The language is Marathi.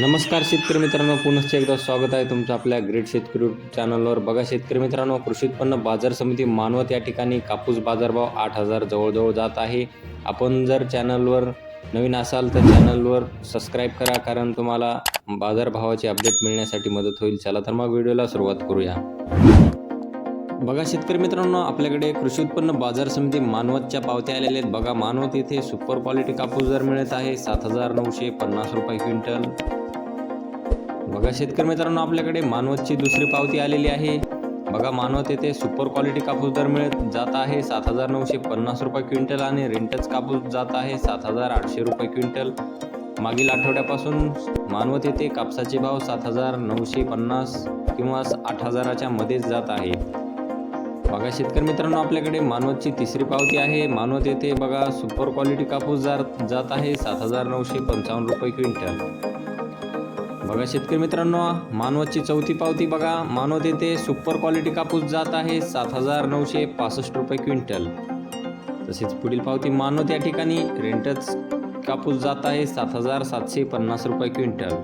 नमस्कार शेतकरी मित्रांनो पुनश्च एकदा स्वागत आहे तुमचं आपल्या ग्रेट शेतकरी चॅनलवर बघा शेतकरी मित्रांनो कृषी उत्पन्न बाजार समिती मानवत या ठिकाणी कापूस बाजारभाव आठ हजार जवळजवळ जात आहे. आपण जर चॅनलवर नवीन असाल तर चॅनलवर सबस्क्राईब करा कारण तुम्हाला बाजारभावाची अपडेट मिळण्यासाठी मदत होईल. चला तर मग व्हिडिओला सुरुवात करूया. बघा शेतकरी मित्रांनो आपल्याकडे कृषी उत्पन्न बाजार समिती मानवतच्या पावत्या आलेल्या आहेत. बघा मानवत येथे सुपर क्वालिटी कापूस दर मिळत आहे सात हजार नऊशे पन्नास रुपये क्विंटल. बघा शेतकरी मित्रांनो आपल्याकडे मानवतची दुसरी पावती आलेली आहे. बघा मानवत येथे सुपर क्वालिटी कापूस दर मिळत जात आहे. सात हजार नऊशे पन्नास रुपये क्विंटल आणि रेंटच कापूस जात आहे सात हजार आठशे रुपये क्विंटल. मागील आठवड्यापासून मानवत येथे कापसाचे भाव सात हजार नऊशे पन्नास किंवा आठ हजाराच्या मध्येच जात आहे. बघा शेतकरी मित्रांनो आपल्याकडे मानवतची तिसरी पावती आहे. मानवत येथे बघा सुपर क्वालिटी कापूस जात जात आहे सात हजार नऊशे पंचावन्न रुपये क्विंटल. बघा शेतकरी मित्रांनो मानवतची चौथी पावती बघा. मानवत येथे सुपर क्वालिटी कापूस जात आहे सात हजार नऊशे पासष्ट रुपये क्विंटल. तसेच पुढील पावती मानवत या ठिकाणी रेंटच कापूस जात आहे सात हजार सातशे पन्नास रुपये क्विंटल.